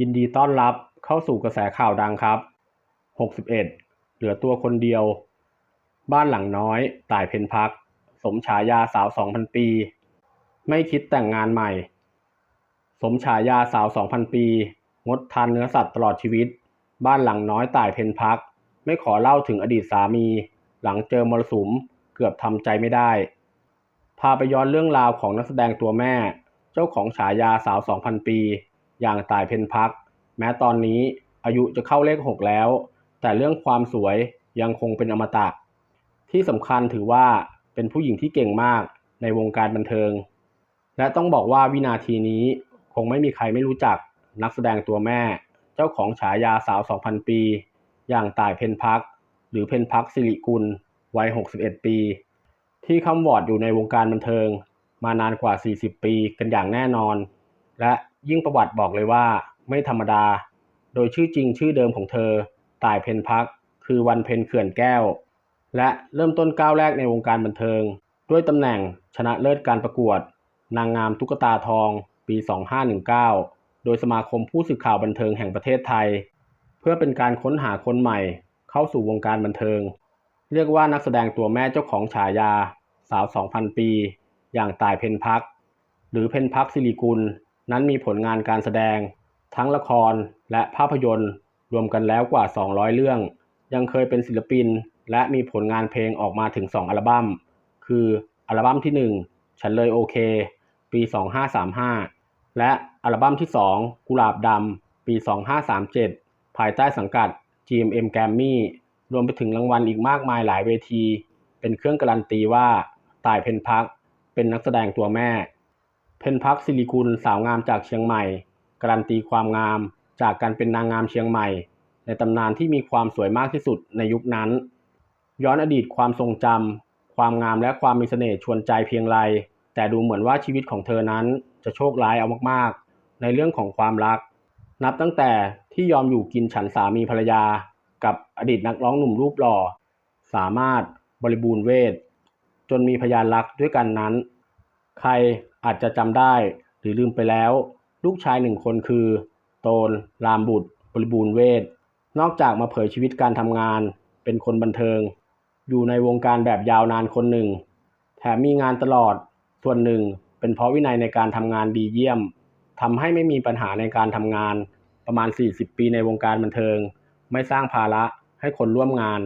ยินดีต้อนรับเข้าสู่กระแสข่าวดังครับ 61 เหลือตัวคนเดียว บ้านหลังน้อย ต่ายเพนพัก สมฉายาสาว 2,000 ปี ไม่คิดแต่งงานใหม่ สมฉายาสาว 2,000 ปี งดทานเนื้อสัตว์ตลอดชีวิต บ้านหลังน้อยต่ายเพนพัก ไม่ขอเล่าถึงอดีตสามี หลังเจอมรสุมเกือบทำใจไม่ได้ พาไปย้อนเรื่องราวของนักแสดงตัวแม่ เจ้าของฉายาสาว 2,000 ปี อย่างต่ายเพนพัก แม้ตอนนี้อายุจะเข้าเลข 6 แล้ว แต่เรื่องความสวยยังคงเป็นอมตะ ที่สำคัญถือว่าเป็นผู้หญิงที่เก่งมากในวงการบันเทิง และต้องบอกว่าวินาทีนี้คงไม่มีใครไม่รู้จักนักแสดงตัวแม่ เจ้าของฉายาสาว 2,000 ปี อย่างต่ายเพนพัก หรือเพนพักสิริกุลวัย 61 ปี ที่คำวอดอยู่ในวงการบันเทิง มานานกว่า 40 ปีกันอย่างแน่นอน และ ยิ่งประวัติบอกเลยว่าไม่ธรรมดา โดยชื่อจริงชื่อเดิมของเธอ ต่ายเพนพัก คือวันเพ็ญเขื่อนแก้ว และเริ่มต้นก้าวแรกในวงการบันเทิง ด้วยตำแหน่งชนะเลิศการประกวด นางงามตุ๊กตาทอง ปี 2519 โดยสมาคมผู้สื่อข่าวบันเทิงแห่งประเทศไทย เพื่อเป็นการค้นหาคนใหม่ เข้าสู่วงการบันเทิง เรียกว่านักแสดงตัวแม่เจ้าของฉายา สาว 2,000 ปี อย่างต่ายเพนพัก หรือเพนพักสิริกุล นั้นมีผลงานการแสดง ทั้งละครและภาพยนตร์ รวมกันแล้วกว่า 200 เรื่อง ยังเคยเป็นศิลปิน และมีผลงานเพลงออกมาถึง 2 อัลบั้ม คืออัลบั้มที่ 1 ฉันเลยโอเค ปี 2535 และอัลบั้มที่ 2 กุหลาบดำ ปี 2537 ภายใต้สังกัด GMM Grammy รวมไปถึงรางวัลอีกมากมายหลายเวที เป็นเครื่องการันตีว่าต่ายเพนพักเป็นนักแสดงตัวแม่ เพนพักสิริกุลสาวงามจากเชียงใหม่ การันตีความงามจากการเป็นนางงามเชียงใหม่ ในตำนานที่มีความสวยมากที่สุดในยุคนั้น ย้อนอดีตความทรงจำความงามและความมีเสน่ห์ชวนใจเพียงไร แต่ดูเหมือนว่าชีวิตของเธอนั้นจะโชคร้ายเอามากๆ ในเรื่องของความรัก นับตั้งแต่ที่ยอมอยู่กินฉันสามีภรรยา กับอดีตนักร้องหนุ่มรูปหล่อ สามารถบริบูรณ์เวทจนมีพยานรักด้วยกันนั้น ใครอาจจะจำได้หรือลืมไปแล้ว ลูกชายหนึ่งคนคือ โตน รามบุตร บริบูรณ์เวทนอกจากมาเผยชีวิตการทำงาน เป็นคนบันเทิง อยู่ในวงการแบบยาวนานคนหนึ่ง แถมมีงานตลอด ส่วนหนึ่งเป็นเพราะวินัยในการทำงานดีเยี่ยมทำให้ไม่มีปัญหาในการทำงาน ประมาณ 40 ปีในวงการบันเทิง ไม่สร้างภาระให้คนร่วมงาน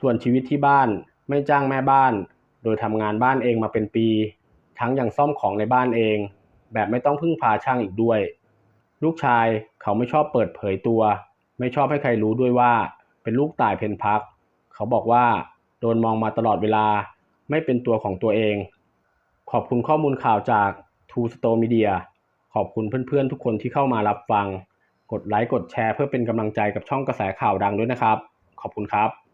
ส่วนชีวิตที่บ้านไม่จ้างแม่บ้าน โดยทำงานบ้านเองมาเป็นปี ทั้งยังซ่อมของในบ้านเอง แบบไม่ต้องพึ่งพาช่างอีกด้วย ลูกชายเขาไม่ชอบเปิดเผยตัว ไม่ชอบให้ใครรู้ด้วยว่า เป็นลูกต่ายเพนพัก เขาบอกว่า โดนมองมาตลอดเวลา ไม่เป็นตัวของตัวเอง ขอบคุณข้อมูลข่าวจาก Two Store Media ขอบคุณเพื่อนๆทุกคนที่เข้ามารับฟัง กดไลค์กดแชร์เพื่อเป็นกำลังใจกับช่องกระแสข่าวดังด้วยนะครับ ขอบคุณครับ